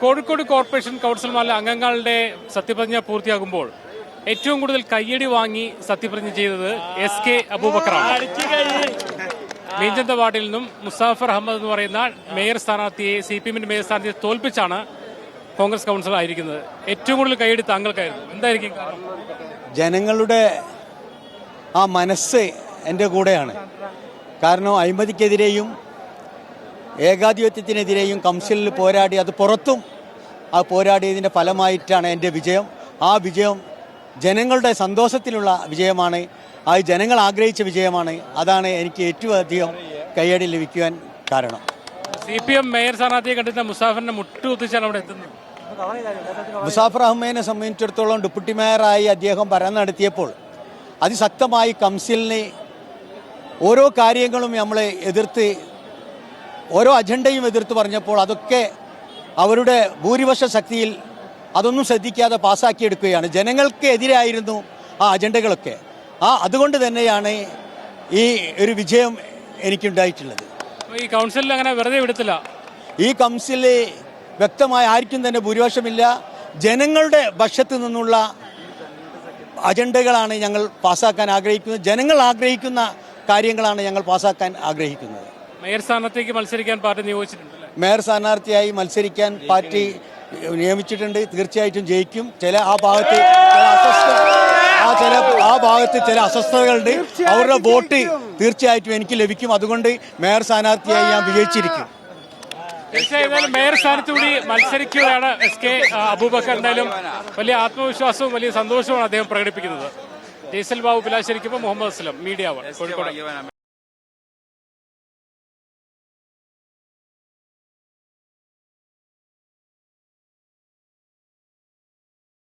Kozhikode corporation കൗൺസിൽമാരിലെ അംഗങ്ങളുടെ സത്യപ്രതിജ്ഞ പൂർത്തിയാകുമ്പോൾ ഏറ്റവും കൂടുതൽ കയ്യടി വാങ്ങി സത്യപ്രതിജ്ഞ ചെയ്തത് എസ് കെ അബൂബക്കറാണ്. മീഞ്ചന്ത വാർഡിൽ നിന്നും മുസാഫർ അഹമ്മദ് എന്ന് പറയുന്ന മേയർ സ്ഥാനാർത്ഥിയെ സി പി എമ്മിന്റെ മേയർ സ്ഥാനാർത്ഥിയെ തോൽപ്പിച്ചാണ് കോൺഗ്രസ് കൗൺസിലർ ആയിരിക്കുന്നത്. ഏറ്റവും കൂടുതൽ കയ്യടി താങ്കൾക്കായിരുന്നു. എന്തായിരിക്കും ജനങ്ങളുടെ ആ മനസ്സ് എന്റെ കൂടെയാണ്. കാരണം അഴിമതിക്കെതിരെയും ഏകാധിപത്യത്തിനെതിരെയും കൗൺസിലിൽ പോരാടി അത് പുറത്തും ആ പോരാടിയതിന്റെ ഫലമായിട്ടാണ് എന്റെ വിജയം. ആ വിജയം ജനങ്ങളുടെ സന്തോഷത്തിലുള്ള വിജയമാണ്. ആ ജനങ്ങൾ ആഗ്രഹിച്ച വിജയമാണ്. അതാണ് എനിക്ക് ഏറ്റവും അധികം കയ്യടി ലഭിക്കുവാൻ കാരണം. സി പി എം മേയർ സ്ഥാനാർത്ഥിയെ കണ്ടിട്ട് മുസാഫറിനെ മുട്ടുകുത്തിച്ചാണ് അവിടെ എത്തുന്നത്. മുസാഫർ അഹമ്മദിനെ സംബന്ധിച്ചിടത്തോളം ഡെപ്യൂട്ടി മേയറായി അദ്ദേഹം ഭരണം നടത്തിയപ്പോൾ അതിശക്തമായി കൗൺസിലിനെ ഓരോ കാര്യങ്ങളും നമ്മളെ എതിർത്ത് ഓരോ അജണ്ടയും എതിർത്ത് പറഞ്ഞപ്പോൾ അതൊക്കെ അവരുടെ ഭൂരിപക്ഷ ശക്തിയിൽ അതൊന്നും ശ്രദ്ധിക്കാതെ പാസ്സാക്കിയെടുക്കുകയാണ്. ജനങ്ങൾക്ക് എതിരായിരുന്നു ആ അജണ്ടകളൊക്കെ. ആ അതുകൊണ്ട് തന്നെയാണ് ഈ ഒരു വിജയം എനിക്കുണ്ടായിട്ടുള്ളത്. ഈ കൗൺസിലിൽ അങ്ങനെ വെറുതെ വിടത്തില്ല? ഈ കൗൺസിലിൽ വ്യക്തമായ ആർക്കും തന്നെ ഭൂരിപക്ഷമില്ല. ജനങ്ങളുടെ പക്ഷത്തു നിന്നുള്ള അജണ്ടകളാണ് ഞങ്ങൾ പാസ്സാക്കാൻ ആഗ്രഹിക്കുന്നത്. ജനങ്ങൾ ആഗ്രഹിക്കുന്ന കാര്യങ്ങളാണ് ഞങ്ങൾ പാസ്സാക്കാൻ ആഗ്രഹിക്കുന്നത്. മേയർ സ്ഥാനത്തേക്ക് മത്സരിക്കാൻ പാർട്ടി നിയോഗിച്ചിട്ടുണ്ട് മേയർ സ്ഥാനാർത്ഥിയായി മത്സരിക്കാൻ പാർട്ടി നിയമിച്ചിട്ടുണ്ട്. തീർച്ചയായിട്ടും ജയിക്കും. ചില ആ ഭാഗത്ത് ആ ചില ആ ഭാഗത്ത് ചില അസ്വസ്ഥതകളുണ്ട്. അവരുടെ വോട്ട് തീർച്ചയായിട്ടും എനിക്ക് ലഭിക്കും. അതുകൊണ്ട് മേയർ സ്ഥാനാർത്ഥിയായി ഞാൻ വിജയിച്ചിരിക്കും. തീർച്ചയായും മേയർ സ്ഥാനത്ത് കൂടി മത്സരിക്കുകയാണ് എസ് കെ അബൂബക്കർ. എന്തായാലും വലിയ ആത്മവിശ്വാസവും വലിയ സന്തോഷവും അദ്ദേഹം പ്രകടിപ്പിക്കുന്നത്. ജയ്സൽ ബാബു പിലാശ്ശേരിക്കുമ്പോൾ മുഹമ്മദ് അസ്ലം മീഡിയ വൺ കോഴിക്കോട്.